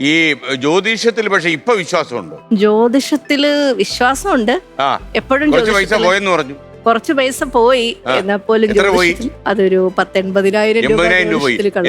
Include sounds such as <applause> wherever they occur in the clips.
ഈ ജ്യോതിഷത്തിൽ പക്ഷെ ഇപ്പൊ വിശ്വാസമുണ്ട്? ജ്യോതിഷത്തിൽ വിശ്വാസമുണ്ട്. എപ്പോഴും കുറച്ച് പൈസ പോയെന്ന് പറഞ്ഞു. കുറച്ച് പൈസ പോയി എന്നാ എന്നാൽ പോലും ജ്യോതിഷത്തിൽ അതൊരു പത്തെൺപതിനായിരം രൂപ.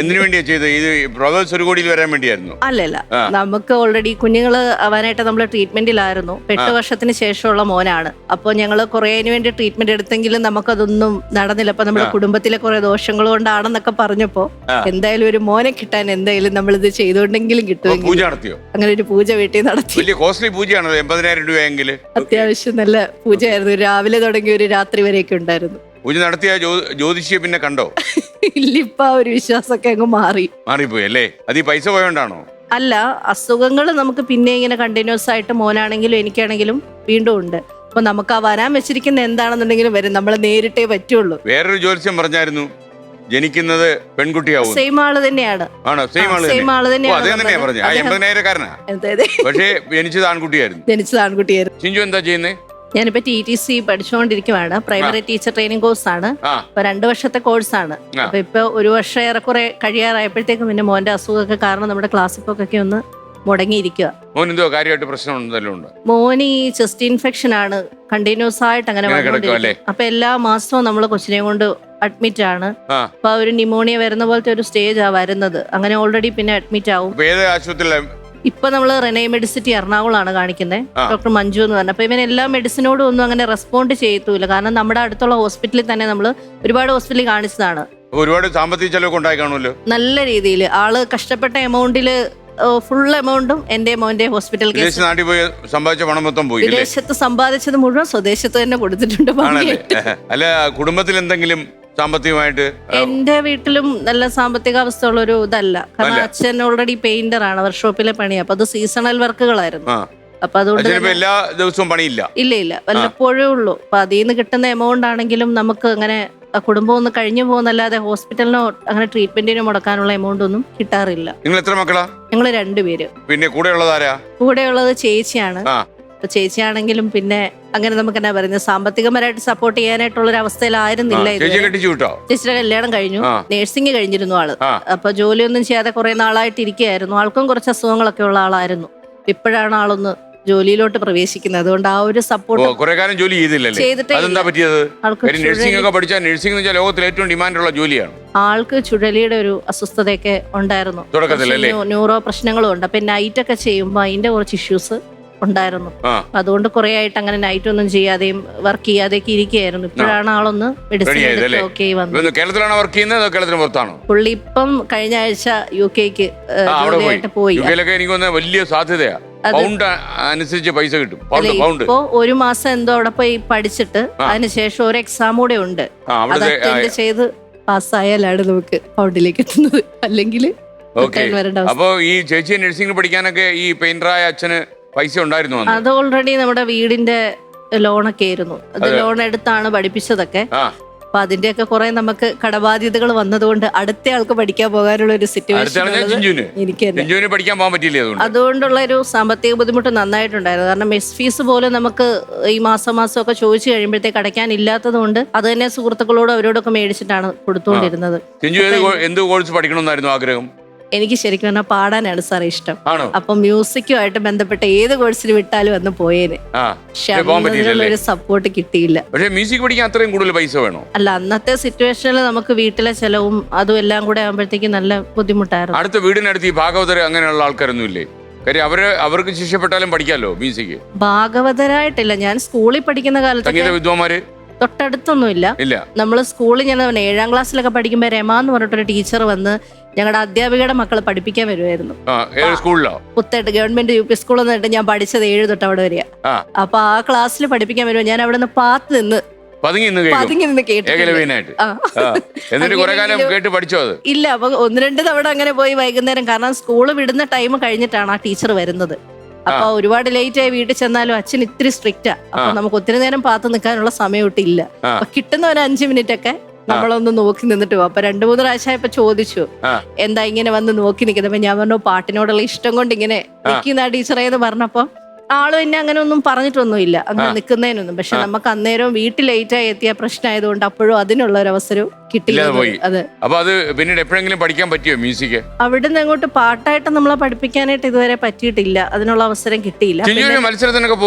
എന്തിനു വേണ്ടിയാ ചെയ്തത്? ഇത് പ്രൊഫസ് ഒരു കോടിയിൽ വരാൻ വേണ്ടിയായിരുന്നു. അല്ലല്ല. നമുക്ക് ഓൾറെഡി കുഞ്ഞുങ്ങൾ അവനായിട്ട് നമ്മൾ ട്രീറ്റ്മെന്റിലായിരുന്നു എട്ട് വർഷത്തിന് ശേഷമുള്ള മോനാണ്. അപ്പോൾ ഞങ്ങൾ കുറേതിന് വേണ്ടി ട്രീറ്റ്മെന്റ് എടുത്തെങ്കിലും നമുക്കതൊന്നും നടന്നില്ല. അപ്പൊ നമ്മുടെ കുടുംബത്തിലെ കുറെ ദോഷങ്ങൾ കൊണ്ടാണെന്നൊക്കെ പറഞ്ഞപ്പോ എന്തായാലും ഒരു മോനെ കിട്ടാൻ എന്തായാലും നമ്മൾ ഇത് ചെയ്തുകൊണ്ടെങ്കിലും കിട്ടും പൂജ നടത്തിയോ? അങ്ങനെ ഒരു പൂജ വീട്ടിൽ നടത്തി. വലിയ കോസ്റ്റ്ലി പൂജയാണ് എൺപതിനായിരം രൂപയെങ്കിൽ അത്യാവശ്യം നല്ല പൂജയായിരുന്നു. രാവിലെ തുടങ്ങി ഒരു രാത്രി വരെയൊക്കെ ഉണ്ടായിരുന്നു. പൂജ നടത്തിയ ജ്യോ- ജ്യോതിഷിയെ പിന്നെ കണ്ടോ? <laughs> ഇല്ലിപ്പാ ഒരു വിശ്വാസമൊക്കെ അങ്ങ് മാറി. മാറിപ്പോയി അല്ലേ? അത് ഈ പൈസ പോയോണ്ടാണോ? അല്ല അസുഖങ്ങൾ നമുക്ക് പിന്നെ ഇങ്ങനെ കണ്ടിന്യൂസ് ആയിട്ട് മോനാണെങ്കിലും എനിക്കാണെങ്കിലും വീണ്ടും ഉണ്ട്. അപ്പൊ നമുക്ക് ആ വരാൻ വെച്ചിരിക്കുന്ന എന്താണെന്നുണ്ടെങ്കിലും വരും. നമ്മൾ നേരിട്ടേ പറ്റുള്ളൂ. വേറൊരു ജ്യോതിഷം പറഞ്ഞായിരുന്നു. ജനിക്കുന്നത് പെൺകുട്ടിയാവും. സെയിം ആൾ തന്നെയാണ്. ആണോ? സെയിം ആൾ സെയിം ആൾ തന്നെയാണ്. പറഞ്ഞു എൺപതിനായിരക്കാരനാ? പക്ഷേ ജനിച്ചത് ആൺകുട്ടിയായിരുന്നു. ജനിച്ചത് ആൺകുട്ടിയായിരുന്നു. ചിഞ്ചു എന്താ ചെയ്യുന്നേ? ഞാനിപ്പോ ടി ടി സി പഠിച്ചുകൊണ്ടിരിക്കുവാണ് പ്രൈമറി ടീച്ചർ ട്രെയിനിങ് കോഴ്സാണ് ഇപ്പൊ രണ്ടു വർഷത്തെ കോഴ്സാണ്. അപ്പൊ ഇപ്പൊ ഒരു വർഷം ഏറെക്കുറെ കഴിയാറായപ്പോഴത്തേക്കും പിന്നെ മോന്റെ അസുഖമൊക്കെ കാരണം നമ്മുടെ ക്ലാസ് ഒക്കെ ഒന്ന് മുടങ്ങിയിരിക്കുക മോൻ എന്തോ കാര്യമായിട്ട് പ്രശ്നം എന്തെങ്കിലും ഉണ്ട് മോന് ഈ ചെസ്റ്റ് ഇൻഫെക്ഷൻ ആണ്. കണ്ടിന്യൂസ് ആയിട്ട് അങ്ങനെ വന്നുകൊണ്ടിരിക്കും അപ്പൊ എല്ലാ മാസവും നമ്മൾ കൊച്ചിനെ കൊണ്ട് അഡ്മിറ്റ് ആണ്. അപ്പൊ ഒരു ന്യൂമോണിയ വരുന്ന പോലത്തെ ഒരു സ്റ്റേജ് ആ വരുന്നത്. അങ്ങനെ ഓൾറെഡി പിന്നെ അഡ്മിറ്റ് ആവും. ഏത് ഇപ്പൊ നമ്മൾ റെനൈ മെഡിസിറ്റി എറണാകുളമാണ് കാണിക്കുന്നത് ഡോക്ടർ മഞ്ജു എന്ന് പറഞ്ഞ. അപ്പൊ ഇവൻ എല്ലാ മെഡിസിനോടും ഒന്നും അങ്ങനെ റെസ്പോണ്ട് ചെയ്യത്തൂല കാരണം നമ്മുടെ അടുത്തുള്ള ഹോസ്പിറ്റലിൽ തന്നെ നമ്മൾ ഒരുപാട് ഹോസ്പിറ്റലിൽ കാണിച്ചതാണ്. ഒരുപാട് സാമ്പത്തിക ചെലവൊക്കെ ഉണ്ടായി കാണുമല്ലോ നല്ല രീതിയിൽ ആൾ കഷ്ടപ്പെട്ട എമൗണ്ടിൽ ഫുൾ എമൗണ്ടും എന്റെ മോന്റെ ഹോസ്പിറ്റൽ കേസ് വിദേശ നാട്ടിൽ പോയി സമ്പാദിച്ച പണം മൊത്തം പോയി വിദേശത്ത് സമ്പാദിച്ചത് മുഴുവൻ സ്വദേശത്ത് തന്നെ കൊടുത്തിട്ടുണ്ട്. അല്ല കുടുംബത്തിൽ എന്തെങ്കിലും സാമ്പത്തികമായിട്ട് എന്റെ വീട്ടിലും നല്ല സാമ്പത്തിക അവസ്ഥ ഉള്ളൊരു ഇതല്ല. കാരണം അച്ഛൻ ഓൾറെഡി പെയിന്റർ ആണ് വർക്ക്ഷോപ്പിലെ പണി അപ്പൊ അത് സീസണൽ വർക്കുകളായിരുന്നു അപ്പൊ അതുകൊണ്ട് എല്ലാ ദിവസവും പണിയില്ല. ഇല്ല ഇല്ല. വല്ലപ്പോഴേ ഉള്ളൂ. അപ്പൊ അതിൽ നിന്ന് കിട്ടുന്ന എമൗണ്ട് ആണെങ്കിലും നമുക്ക് അങ്ങനെ കുടുംബം ഒന്ന് കഴിഞ്ഞു പോകുന്നല്ലാതെ ഹോസ്പിറ്റലിനോ അങ്ങനെ ട്രീറ്റ്മെന്റിനോ മുടക്കാനുള്ള എമൗണ്ട് ഒന്നും കിട്ടാറില്ല. നിങ്ങൾ എത്ര മക്കളാ? ഞങ്ങൾ രണ്ടുപേര്. പിന്നെ കൂടെ ആരാ? കൂടെയുള്ളത് ചേച്ചിയാണ്. ആ. അപ്പൊ ചേച്ചിയാണെങ്കിലും പിന്നെ അങ്ങനെ നമുക്ക് എന്നാ പറയുന്നത് സാമ്പത്തികപരമായിട്ട് സപ്പോർട്ട് ചെയ്യാനായിട്ടുള്ള ഒരു അവസ്ഥയിലായിരുന്നില്ല ചേച്ചി ഇതുവരെ കെട്ടിച്ചു വിട്ടോ? ചേച്ചിയുടെ കല്യാണം കഴിഞ്ഞു. നേഴ്സിംഗ് കഴിഞ്ഞിരുന്നു ആൾ. അപ്പൊ ജോലിയൊന്നും ചെയ്യാതെ കുറെ നാളായിട്ട് ഇരിക്കുകയായിരുന്നു. ആൾക്കും കുറച്ച് അസുഖങ്ങളൊക്കെ ഉള്ള ആളായിരുന്നു. ഇപ്പോഴാണ് ആളൊന്ന് ജോലിയിലോട്ട് പ്രവേശിക്കുന്നത്. അതുകൊണ്ട് ആ ഒരു സപ്പോർട്ട് കുറെ കാലം ജോലി ചെയ്തില്ലല്ലേ? ചെയ്തിട്ടേ അതെന്താ പറ്റിയത്? ആൾക്ക് നഴ്സിംഗ് ഒക്കെ പഠിച്ചാൽ നഴ്സിംഗ് എന്ന് ലോകത്തിൽ ഏറ്റവും ഡിമാൻഡുള്ള ജോലിയാണ്. ആൾക്ക് ചുഴലിയുടെ ഒരു അസ്വസ്ഥതയൊക്കെ ഉണ്ടായിരുന്നു. ന്യൂറോ പ്രശ്നങ്ങളും ഉണ്ട്. അപ്പൊ നൈറ്റ് ഒക്കെ ചെയ്യുമ്പോൾ അതിന്റെ കുറച്ച് ഇഷ്യൂസ് ഉണ്ടായിരുന്നു. അതുകൊണ്ട് കുറെ ആയിട്ട് അങ്ങനെ നൈറ്റ് ഒന്നും ചെയ്യാതെയും വർക്ക് ചെയ്യാതെയൊക്കെ ഇരിക്കുകയായിരുന്നു. ഇപ്പോഴാണ് ആളൊന്ന് മെഡിസിൻ ഓക്കെ കേരളത്തിലാണോ വർക്ക് ചെയ്യുന്നത് അതോ കേരളത്തിന് പുറത്താണോ? പുള്ളി ഇപ്പം കഴിഞ്ഞ ആഴ്ച യു കെക്ക് പോയി ജോലിയായിട്ട് പോയി. എനിക്ക് തോന്നുന്നത് വലിയ സാധ്യതയാ. പൗണ്ട് അനുസരിച്ച് പൈസ കിട്ടും. പൗണ്ട് പൗണ്ട് ഇപ്പോ ഒരു മാസം എന്തോ അവിടെ പോയി പഠിച്ചിട്ട് അതിനുശേഷം ഒരു എക്സാം കൂടെ ഉണ്ട്. ചെയ്ത് പാസ്സായാലാണ് നമുക്ക് പൗണ്ടിലേക്ക് എത്തുന്നത്. അല്ലെങ്കിൽ അപ്പൊ ഈ ചേച്ചി നഴ്സിംഗ് പഠിക്കാനൊക്കെ ഈ പെയിന്ററായ അച്ഛന് പൈസ ഉണ്ടായിരുന്നു? അത് ഓൾറെഡി നമ്മുടെ വീടിന്റെ ലോണൊക്കെ ആയിരുന്നു. അത് ലോൺ എടുത്താണ് പഠിപ്പിച്ചതൊക്കെ. അപ്പൊ അപ്പൊ അതിന്റെയൊക്കെ കുറെ നമുക്ക് കടബാധ്യതകൾ വന്നതുകൊണ്ട് അടുത്ത ആൾക്ക് പഠിക്കാൻ പോകാനുള്ള ഒരു സിറ്റുവേഷൻ എനിക്ക് പഠിക്കാൻ പോകാൻ അതുകൊണ്ട്? അതുകൊണ്ടുള്ള ഒരു സാമ്പത്തിക ബുദ്ധിമുട്ട് നന്നായിട്ടുണ്ടായിരുന്നു. കാരണം മെസ് ഫീസ് പോലും നമുക്ക് ഈ മാസം മാസം ഒക്കെ ചോദിച്ചു കഴിയുമ്പോഴത്തേക്ക് അടയ്ക്കാൻ ഇല്ലാത്തത് കൊണ്ട് അത് തന്നെ സുഹൃത്തുക്കളോടും അവരോടൊക്കെ മേടിച്ചിട്ടാണ് കൊടുത്തുകൊണ്ടിരുന്നത്. എന്ത് കോഴ്സ് പഠിക്കണമെന്നായിരുന്നു ആഗ്രഹം? എനിക്ക് ശരിക്കും പറഞ്ഞാൽ പാടാനാണ് സാർ ഇഷ്ടം. ആണോ? അപ്പൊ മ്യൂസിക്കുമായിട്ട് ബന്ധപ്പെട്ട ഏത് കോഴ്സിൽ വിട്ടാലും അന്ന് പോയേനെ. ആ പക്ഷെ പക്ഷേ പോകാൻ പറ്റിയില്ലല്ലേ? ഒരു സപ്പോർട്ട് കിട്ടിയില്ല. പക്ഷേ മ്യൂസിക് പഠിക്കാൻ അത്രയും കൂടുതൽ പൈസ വേണോ? അല്ല അന്നത്തെ സിറ്റുവേഷനിൽ നമുക്ക് വീട്ടിലെ ചെലവും അതും എല്ലാം കൂടെ ആകുമ്പോഴത്തേക്ക് നല്ല ബുദ്ധിമുട്ടായിരുന്നു. അടുത്ത വീടിനടുത്ത് ഈ ഭാഗവതർ അങ്ങനെയുള്ള ആൾക്കാരൊന്നും ഇല്ലേ കാര്യം അവർ അവർക്ക് ശിക്ഷപ്പെട്ടാലും പഠിക്കാമല്ലോ മ്യൂസിക്. ഭാഗവതരായിട്ടില്ല. ഞാൻ സ്കൂളിൽ പഠിക്കുന്ന കാലത്തൊക്കെ സംഗീത വിദ്വാന്മാര്? തൊട്ടടുത്തൊന്നുമില്ല. നമ്മൾ സ്കൂളിൽ ഞാൻ പറഞ്ഞ ഏഴാം ക്ലാസ്സിലൊക്കെ പഠിക്കുമ്പോൾ രമ എന്ന് പറഞ്ഞിട്ടൊരു ടീച്ചർ വന്ന് ഞങ്ങളുടെ അധ്യാപികയുടെ മക്കളെ പഠിപ്പിക്കാൻ വരുമായിരുന്നു സ്കൂളിലോ? പുത്തേട്ട് ഗവൺമെന്റ് യു പി സ്കൂളിൽ നിന്നിട്ട് ഞാൻ പഠിച്ചത് ഏഴ് തൊട്ട് അവിടെ വരിക അപ്പൊ ആ ക്ലാസ്സിൽ പഠിപ്പിക്കാൻ വരുമ്പോൾ ഞാൻ അവിടെ നിന്ന് പാത്ത് നിന്ന് പതുങ്ങി കേട്ട് പഠിച്ചോ അത്? ഇല്ല. അപ്പൊ ഒന്ന് രണ്ട് തവണ അങ്ങനെ പോയി വൈകുന്നേരം. കാരണം സ്കൂൾ വിടുന്ന ടൈം കഴിഞ്ഞിട്ടാണ് ആ ടീച്ചർ വരുന്നത്. അപ്പൊ ഒരുപാട് ലേറ്റ് ആയി വീട്ടിൽ ചെന്നാലും അച്ഛൻ ഇത്തിരി സ്ട്രിക്റ്റാ അപ്പൊ നമുക്ക് ഒത്തിരി നേരം പാത്ത് നിൽക്കാനുള്ള സമയം ഒട്ടില്ല അപ്പൊ കിട്ടുന്ന ഒരു അഞ്ചു മിനിറ്റ് ഒക്കെ നമ്മളൊന്ന് നോക്കി നിന്നിട്ട് പോകും അപ്പൊ രണ്ടു മൂന്ന് പ്രാവശ്യം ഇപ്പൊ ചോദിച്ചു എന്താ ഇങ്ങനെ വന്ന് നോക്കി നിൽക്കുന്നത്? അപ്പൊ ഞാൻ പറഞ്ഞു പാട്ടിനോടുള്ള ഇഷ്ടം കൊണ്ട് ഇങ്ങനെ നിൽക്കുന്ന ടീച്ചറേ ടീച്ചറേന്ന് പറഞ്ഞപ്പോ ആളും എന്നെ അങ്ങനെ ഒന്നും പറഞ്ഞിട്ടൊന്നുമില്ല. അങ്ങനെ നിൽക്കുന്നതിനൊന്നും പക്ഷെ നമുക്ക് അന്നേരം വീട്ടിൽ ലേറ്റായി എത്തിയ പ്രശ്നമായതുകൊണ്ട് അപ്പോഴും അതിനുള്ള ഒരു അവസരം കിട്ടില്ല പോയി. അതെ. അപ്പൊ അത് പിന്നീട് എപ്പോഴെങ്കിലും പഠിക്കാൻ പറ്റിയോ മ്യൂസിക്? അവിടുന്ന് അങ്ങോട്ട് പാട്ടായിട്ട് നമ്മളെ പഠിപ്പിക്കാനായിട്ട് ഇതുവരെ പറ്റിയിട്ടില്ല. അതിനുള്ള അവസരം കിട്ടിയില്ല. മത്സരത്തിനൊക്കെ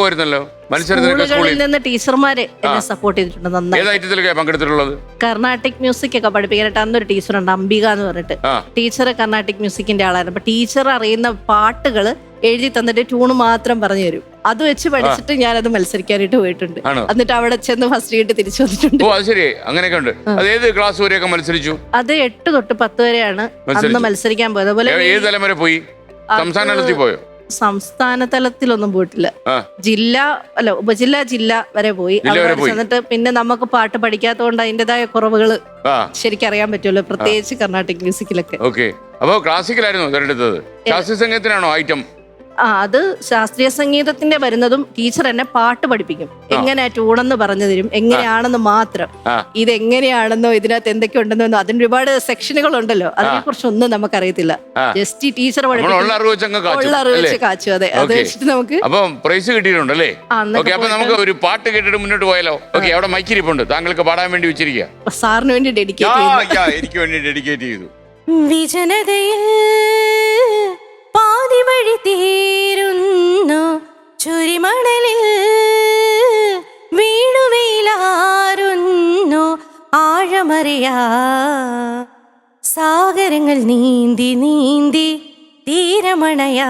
മത്സരത്തിനൊക്കെ സ്കൂളുകളിൽ നിന്ന് ടീച്ചർമാരെ എന്നെ സപ്പോർട്ട് ചെയ്തിട്ടുണ്ട് നന്നായി. പങ്കെടുത്തിട്ടുള്ളത്? കർണാട്ടിക് മ്യൂസിക് ഒക്കെ പഠിപ്പിക്കാനായിട്ട് അന്നൊരു ടീച്ചറുണ്ട് അംബിക എന്ന് പറഞ്ഞിട്ട്. ടീച്ചർ കർണാട്ടിക് മ്യൂസിക്കിന്റെ ആളായിരുന്നു. അപ്പൊ ടീച്ചർ അറിയുന്ന പാട്ടുകൾ എഴുതി തന്നിട്ട് ട്യൂണ് മാത്രം പറഞ്ഞു തരും. അത് വെച്ച് പഠിച്ചിട്ട് ഞാൻ അത് മത്സരിക്കാനായിട്ട് പോയിട്ടുണ്ട്. ആണോ? എന്നിട്ട് അവിടെ ചെന്ന് ഫസ്റ്റ് കിട്ടി തിരിച്ചു വന്നിട്ടുണ്ട്. ഓ അത് ശരി. അങ്ങനെയൊക്കെ ഉണ്ട്. അത് ഏത് ക്ലാസ് വരെയൊക്കെ മത്സരിച്ചു? അത് എട്ട് തൊട്ട് പത്ത് വരെയാണ് അന്ന് മത്സരിച്ചു. മത്സരിക്കാൻ പോയത്. അതുപോലെ ഏ- ഏത് തലം വരെ പോയി? സംസ്ഥാന തലത്തിൽ പോയോ? സംസ്ഥാന തലത്തിലൊന്നും പോയിട്ടില്ല. ആ. ജില്ല അല്ല ഉപജില്ല ജില്ല വരെ പോയി. ജില്ല അവിടെ വരെ പോയി. ചെന്നിട്ട് പിന്നെ നമുക്ക് പാട്ട് പഠിക്കാത്തതുകൊണ്ട് അതിന്റെതായ കുറവുകൾ ആ. ശരിക്കറിയാൻ പറ്റുമല്ലോ. പ്രത്യേകിച്ച് കർണാട്ടിക് മ്യൂസിക്കിലൊക്കെ. ഓക്കെ. അപ്പൊ ക്ലാസിക്കലായിരുന്നു തിരഞ്ഞെടുത്തത് ക്ലാസിക് സംഗീതത്തിനാണോ ഐറ്റം ആ അത് ശാസ്ത്രീയ സംഗീതത്തിന്റെ വരുന്നതും ടീച്ചർ എന്നെ പാട്ട് പഠിപ്പിക്കും. എങ്ങനെ ട്യൂണെന്ന് പറഞ്ഞു തരും. എങ്ങനെയാണെന്ന് മാത്രം. ഇത് എങ്ങനെയാണെന്നോ ഇതിനകത്ത് എന്തൊക്കെ ഉണ്ടെന്നോ അതിന് ഒരുപാട് സെക്ഷനുകൾ ഉണ്ടല്ലോ. അതിനെ കുറിച്ചൊന്നും നമുക്കറിയത്തില്ല. ജസ്റ്റ് ടീച്ചർ കാച്ചു. അതെ. അത് വെച്ചിട്ട് നമുക്ക് അപ്പൊ പ്രൈസ് കിട്ടിയിട്ടുണ്ടല്ലേ ഓക്കെ അപ്പൊ നമുക്ക് ഒരു പാട്ട് കേട്ടിട്ട് മുന്നോട്ട് പോയാലോ? ഓക്കെ അവിടെ മൈക്കിരിപ്പുണ്ട്. താങ്കൾക്ക് പാടാൻ വേണ്ടി വെച്ചിരിക്കുക. സാറിന് വേണ്ടി ഡെഡിക്കേറ്റ് എനിക്ക് വേണ്ടി ഡെഡിക്കേറ്റ് ചെയ്തു. വിജനതയിൽ പാതി വഴി തീരുന്നു ചുരിമണലിൽ വീണുവയിലാരുന്നു ആഴമറിയാ. സാഗരങ്ങൾ നീന്തി നീന്തി തീരമണയാ.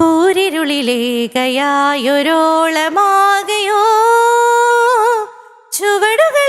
കൂരിരുളിലേകയായൊരോളമാകയോ. ചുവടുകൾ